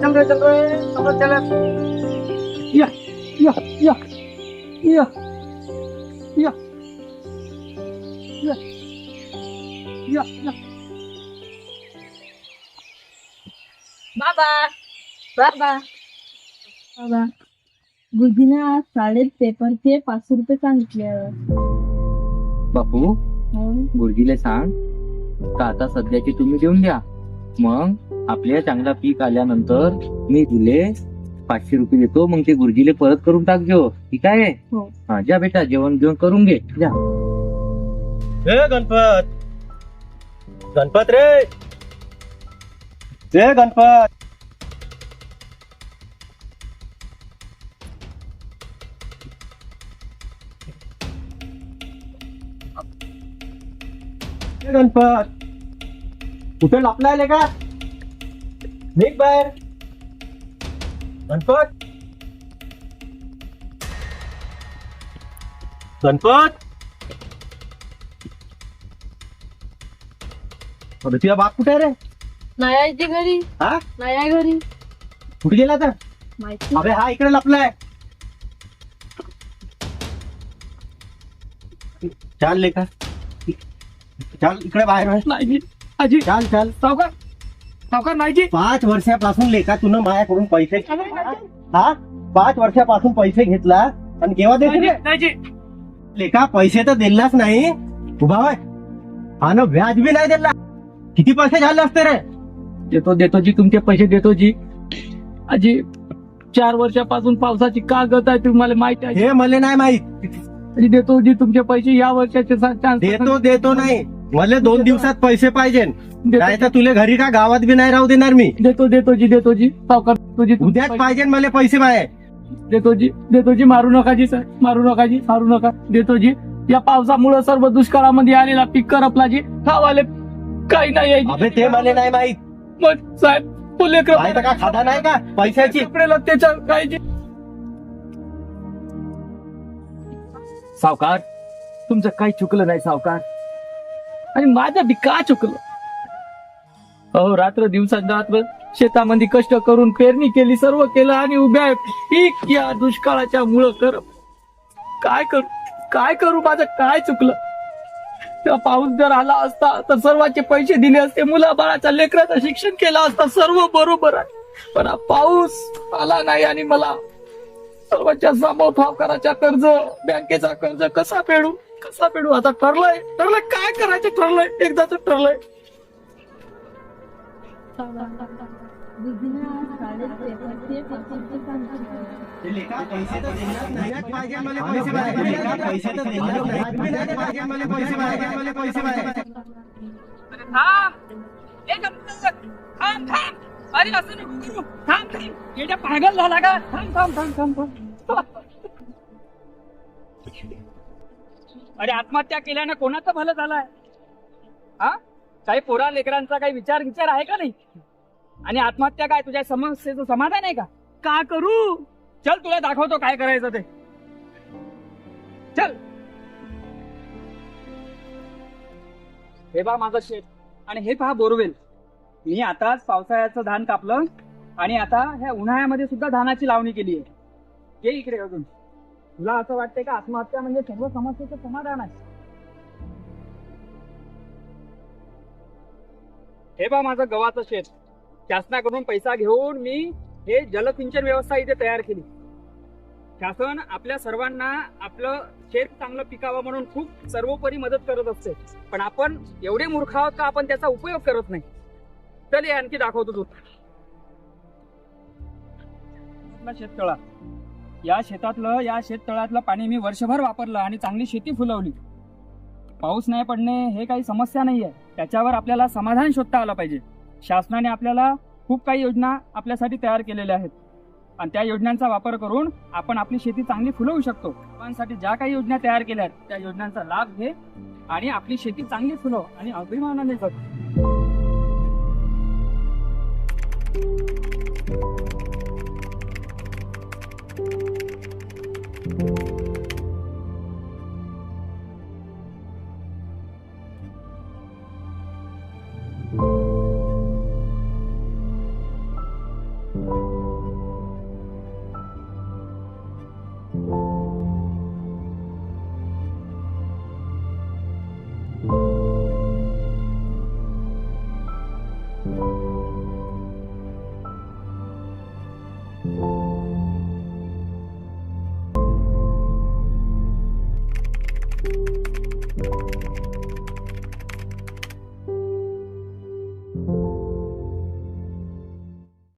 चल रहे समझ चला या या या या या या या या बाबा बाबा बाबा गुरुजीने आज शाळेत पेपरचे पाचशे रुपये सांगितले बापू हो. गुरुजीला सांग का आता सध्याची तुम्ही देऊन द्या मग आपल्या चांगला पीक आल्यानंतर मी तुले पाचशे रुपये देतो मग ते गुरुजीले परत करून टाकजो ठीक आहे? हो. हा जा बेटा जेवण घेऊन करून घे. जा. जय गणपत. गणपत रे. जय गणपत. जय गणपत. कुठे लपला आले का निघ बाहेर गणपत गणपत अरे तुझा बाप कुठे आहे रे? नाही आहे ते घरी. हा? नाही आहे घरी. कुठे गेला तर? माहिती अबे हा इकडे लपलाय. चाल लेखा चाल इकडे बाहेर. वळ. नाही आजी. चाल चाल. सावकार. सावकार नाही जी पाच वर्षापासून लेखा तुनं माझ्याकडून पैसे हा? पाच वर्षापासून पैसे घेतला? आणि केव्हा देते लेखा पैसे तर दिलाच नाही. उभा हा ना व्याज बी नाही दिला. किती पैसे झाले असते रे? देतो देतो जी तुमचे पैसे देतो जी. आजी चार वर्षापासून पावसाची का गत आहे तुम्हाला माहिती आहे. हे मला नाही माहीत. देतो जी तुमचे पैसे या वर्षाचे देतो देतो नाही. मला दोन दिवसात पैसे पाहिजे. नाही तर तुला घरी का गावात बी नाही राहू देणार मी? देतो देतो जी देतो जी. सावकार तुमचे उद्याच. पाहिजे मला पैसे बाहेर. देतो जी देतो जी. मारू नका जी सर. मारू नका जी मारू नका. देतो जी. या पावसामुळे सर्व दुष्काळामध्ये आलेला पीक करपला जी. खावाले काही नाही आहे अबे. ते मला नाही माहीत. मग साहेब फुले माहीत का खादा नाही का? पैशाची. कपडे त्याच्या काही जी सावकार तुमचं काही चुकलं नाही सावकार. आणि माझं बी का चुकलं. अहो रात्र दिवसात शेतामध्ये कष्ट करून पेरणी केली सर्व केलं आणि उभ्या पीक या दुष्काळाच्या मुळे कर. काय करू काय करू माझं? काय चुकलं? त्या पाऊस जर आला असता तर सर्वांचे पैसे दिले असते. मुला बाळाच्या लेकराचं शिक्षण केलं असता सर्व बरोबर आहे. पण हा पाऊस आला नाही आणि मला सर्वांच्या समोर सावकाराच्या कर्ज बँकेचा कर्ज कसा फेडू? कसा पेडू? आता ठरलंय. ठरलंय काय करायचं? ठरलंय. एकदाच ठरलंय. अरे पागल झाला का? थांब थांब थांब थांब थांब. अरे आत्महत्या केल्यानं कोणाचं भलं झालंय? हा? काही पोरा लेकरांचा काही विचार विचार आहे का नाही? आणि आत्महत्या काय तुझ्या समस्येचं समाधान आहे का? का करू? चल तुला दाखवतो काय करायचं ते. चल. हे पहा माझं शेत. आणि हे पहा बोरवेल. मी आताच पावसाळ्याचं धान कापलं आणि आता ह्या उन्हाळ्यामध्ये सुद्धा धानाची लावणी केली आहे ये इकडे अजून. तुला असं वाटतंय का आत्महत्या म्हणजे सर्व समस्येचं समाधान आहे? हे बा माझं गव्हाचं शेत. शासनाकडून पैसा घेऊन मी हे जलसिंचन व्यवस्था इथे तयार केली. शासन आपल्या सर्वांना आपलं शेत चांगलं पिकावं म्हणून खूप सर्वोपरी मदत करत असते. पण आपण एवढे मूर्ख आहोत का आपण त्याचा उपयोग करत नाही? चल हे आणखी दाखवतो तू. शेततळा. या शेतातलं या शेततळ्यातलं पाणी मी वर्षभर वापरलं आणि चांगली शेती फुलवली. पाऊस नाही पडणे हे काही समस्या नाही आहे त्याच्यावर आपल्याला समाधान शोधता आलं पाहिजे. शासनाने आपल्याला खूप काही योजना आपल्यासाठी तयार केलेल्या आहेत. आणि त्या योजनांचा वापर करून आपण आपली शेती चांगली फुलवू शकतो. लोकांसाठी ज्या काही योजना तयार केल्या आहेत त्या योजनांचा लाभ घे आणि आपली शेती चांगली फुलव आणि अभिमानाने जग.